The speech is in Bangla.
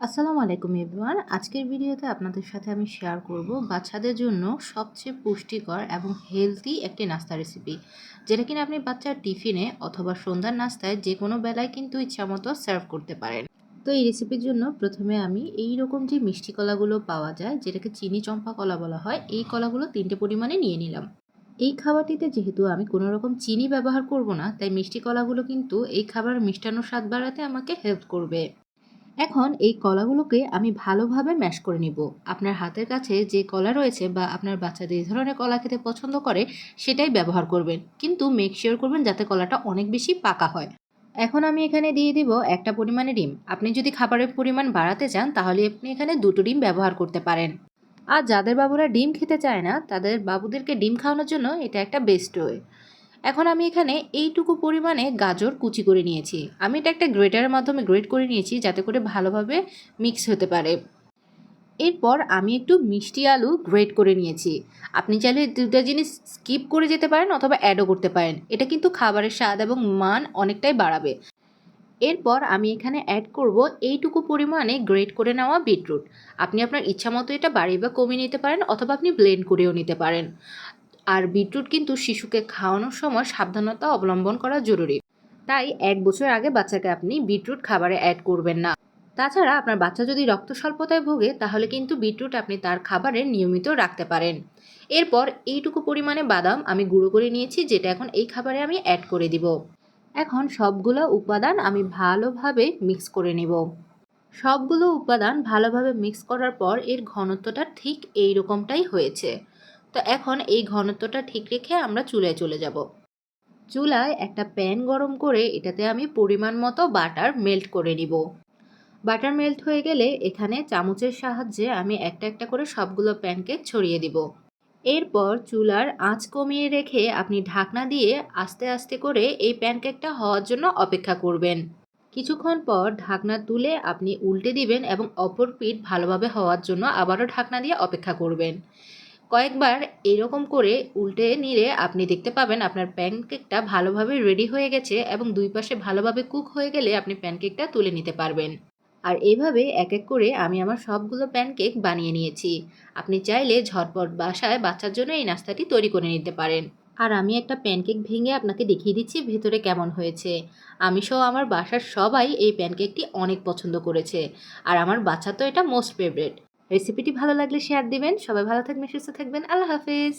আসসালামু আলাইকুম এভরিওয়ান। আজকের ভিডিওতে আপনাদের সাথে আমি শেয়ার করব বাচ্চাদের জন্য সবচেয়ে পুষ্টিকর এবং হেলদি একটি নাস্তা রেসিপি যেটা কিনা আপনি বাচ্চার টিফিনে অথবা সন্ধ্যার নাস্তায় যে কোনো বেলায় কিন্তু ইচ্ছামতো সার্ভ করতে পারেন। তো এই রেসিপির জন্য প্রথমে আমি এই রকম যে মিষ্টি কলাগুলো পাওয়া যায়, যেটাকে চিনি চম্পা কলা বলা হয়, এই কলাগুলো তিনটে পরিমাণে নিয়ে নিলাম। এই খাবারটিতে যেহেতু আমি কোনো রকম চিনি ব্যবহার করব না, তাই মিষ্টি কলাগুলো কিন্তু এই খাবারের মিষ্টান্ন স্বাদ বাড়াতে আমাকে হেল্প করবে। এখন এই কলাগুলোকে আমি ভালোভাবে ম্যাশ করে নিব। আপনার হাতের কাছে যে কলা রয়েছে বা আপনার বাচ্চাদের এই ধরনের কলা খেতে পছন্দ করে, সেটাই ব্যবহার করবেন। কিন্তু মেক শিওর করবেন যাতে কলাটা অনেক বেশি পাকা হয়। এখন আমি এখানে দিয়ে দিব একটা পরিমাণে ডিম। আপনি যদি খাবারের পরিমাণ বাড়াতে চান, তাহলে আপনি এখানে দুটো ডিম ব্যবহার করতে পারেন। আর যাদের বাবুরা ডিম খেতে চায় না, তাদের বাবুদেরকে ডিম খাওয়ানোর জন্য এটা একটা বেস্ট ওয়ে এখন আমি এখানে এইটুকু পরিমাণে গাজর কুচি করে নিয়েছি। আমি এটা একটা গ্রেটারের মাধ্যমে গ্রেট করে নিয়েছি যাতে করে ভালোভাবে মিক্স হতে পারে। এরপর আমি একটু মিষ্টি আলু গ্রেট করে নিয়েছি। আপনি চাইলে দুটা জিনিস স্কিপ করে যেতে পারেন অথবা অ্যাডও করতে পারেন। এটা কিন্তু খাবারের স্বাদ এবং মান অনেকটাই বাড়াবে। এরপর আমি এখানে অ্যাড করব এইটুকু পরিমাণে গ্রেট করে নেওয়া বিটরুট। আপনি আপনার ইচ্ছা মতো এটা বাড়িয়ে বা কমিয়ে নিতে পারেন অথবা আপনি ব্লেন্ড করেও নিতে পারেন। আর বিটরুট কিন্তু শিশুকে খাওয়ানোর সময় সাবধানতা অবলম্বন করা জরুরি। তাই এক বছর আগে বাচ্চাকে আপনি বিটরুট খাবারে অ্যাড করবেন না। তাছাড়া আপনার বাচ্চা যদি রক্ত স্বল্পতায় ভোগে, তাহলে কিন্তু বিটরুট আপনি তার খাবারে নিয়মিত রাখতে পারেন। এরপর এইটুকু পরিমাণে বাদাম আমি গুঁড়ো করে নিয়েছি, যেটা এখন এই খাবারে আমি অ্যাড করে দিব। এখন সবগুলো উপাদান আমি ভালোভাবে মিক্স করে নিব। সবগুলো উপাদান ভালোভাবে মিক্স করার পর এর ঘনত্বটা ঠিক এই রকমটাই হয়েছে। তো এখন এই ঘনত্বটা ঠিক রেখে আমরা চুলায় চলে যাব। চুলায় একটা প্যান গরম করে এটাতে আমি পরিমাণ মতো বাটার মেল্ট করে নিব। বাটার মেল্ট হয়ে গেলে এখানে চামচের সাহায্যে আমি একটা একটা করে সবগুলো প্যানকেক ছড়িয়ে দিব। এরপর চুলার আঁচ কমিয়ে রেখে আপনি ঢাকনা দিয়ে আস্তে আস্তে করে এই প্যানকেকটা হওয়ার জন্য অপেক্ষা করবেন। কিছুক্ষণ পর ঢাকনা তুলে আপনি উল্টে দিবেন এবং অপর পিঠ ভালোভাবে হওয়ার জন্য আবারও ঢাকনা দিয়ে অপেক্ষা করবেন। কয়েকবার এরকম করে উল্টে নিলে আপনি দেখতে পাবেন আপনার প্যানকেকটা ভালোভাবে রেডি হয়ে গেছে এবং দুই পাশে ভালোভাবে কুক হয়ে গেলে আপনি প্যানকেকটা তুলে নিতে পারবেন। আর এভাবে এক এক করে আমি আমার সবগুলো প্যানকেক বানিয়ে নিয়েছি। আপনি চাইলে ঝটপট বাসায় বাচ্চার জন্য এই নাস্তাটি তৈরি করে নিতে পারেন। আর আমি একটা প্যানকেক ভেঙে আপনাকে দেখিয়ে দিচ্ছি ভেতরে কেমন হয়েছে। আমি সহ আমার বাসার সবাই এই প্যানকেকটি অনেক পছন্দ করেছে। আর আমার বাচ্চা তো এটা মোস্ট ফেভারেট। রেসিপিটি ভালো লাগলে শেয়ার দিবেন। সবাই ভালো থাকবেন সুস্থ থাকবেন। আল্লাহ হাফেজ।